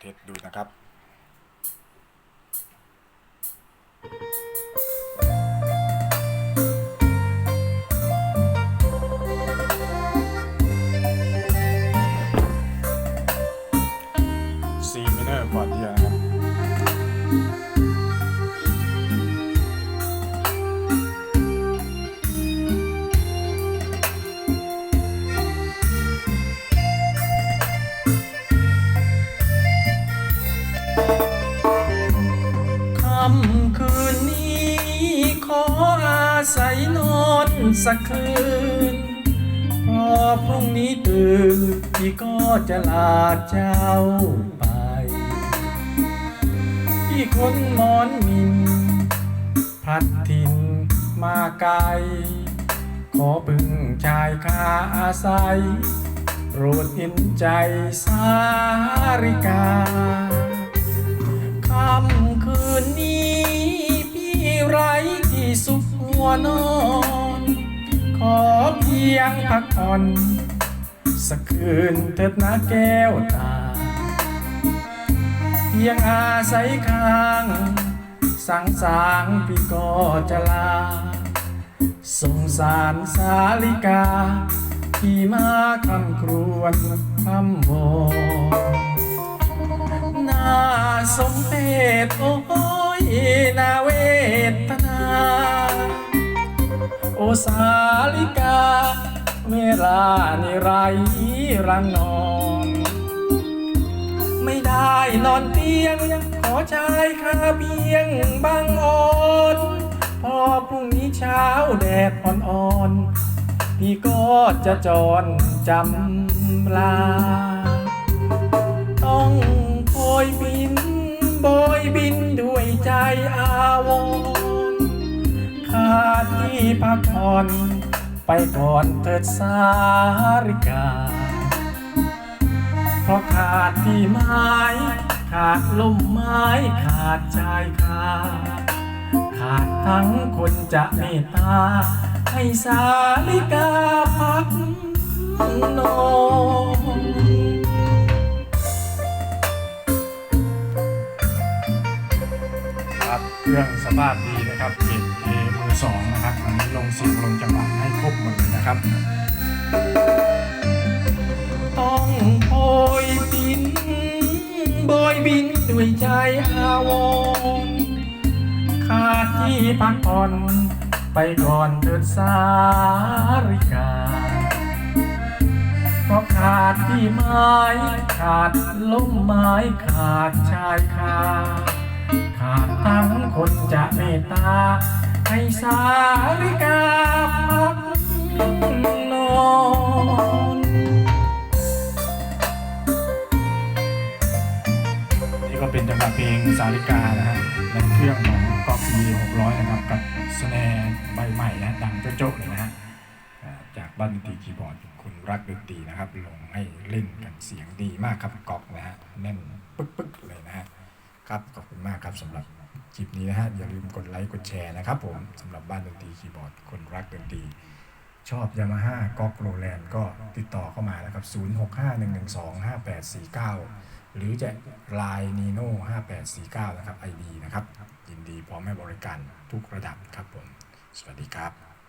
เทสดูนะครับ C minor คอร์ดเดียนะครับ ศัยนอนสักคืน พอพรุ่งนี้ตื่นพี่ก็จะลาเจ้าไป พี่คนหมอนมิน พัดถิ่นมาไกล ขอพึ่งชายคาอาศัยโปรดเห็นใจสาริกาค่ำคืนนี้ หัวนอน ขอเพียงพักผ่อน สักคืนเถิดนะแก้วตา เพียงอาศัยข้าง สังสางพี่ก็จะลา สงสารสาลิกา ที่มาคำครวญคำวอนน่าสมเพชโอ้ยนาเว สาลิกา เวลานี่ไรรังนอน ไม่ได้นอนเตียง ขอชายคาเบียงบางอ่อนพอพรุ่งนี้เช้าแดดอ่อนๆพี่ก็จะจรจำลา ต้องโอยบินโบยบินด้วยใจอาวร ขาดที่พักผ่อน ไปก่อนเถิดสาริกา เพราะขาดที่ไม้ ขาดลมไม้ขาดชายคาขาดทั้งคนจะเมตตา ให้สาลิกาพักนอนครับเครื่องสภาพดีนะครับเกรด A มื อสองนะครับอันนี้ลงเสียงลงจังหวะให้ครบหมดเลยนะครับ ต้องโบยบินโบยบินด้วยใจอาวรขาดที่พักผ่อนไปก่อนเถิดสาริกาเพราะขาดที่ไม้ขาดลมไม้ขาดชายคาขาดทั้งคนจะเมตตา ให้สาริกาพักนอนนี่ก็เป็นจังหวะเพลงสาริกานะฮะในเครื่องของกอกซี600นะครับ กับสแนร์ใบใหม่นะดังโจ๊ะๆเลยนะฮะจากบ้านดนตรีคีย์บอร์ดคุณรักดนตรีนะครับ ลงให้เล่นกันเสียงดีมากครับกอกนะฮะแน่นปึ๊กๆเลยนะฮะครับขอบคุณมากครับสำหรับ คลิปนี้นะฮะ อย่าลืมกดไลค์กดแชร์นะครับผมสำหรับบ้านดนตรีคีย์บอร์ด คนรักดนตรี ชอบยามาฮ่าก็อกโรแลนด์ก็ติดต่อเข้ามานะครับ 0651125849 หรือจะไลน์นีโน่5849 นะครับ ID นะครับ ยินดีพร้อมให้บริการทุกระดับครับผม สวัสดีครับ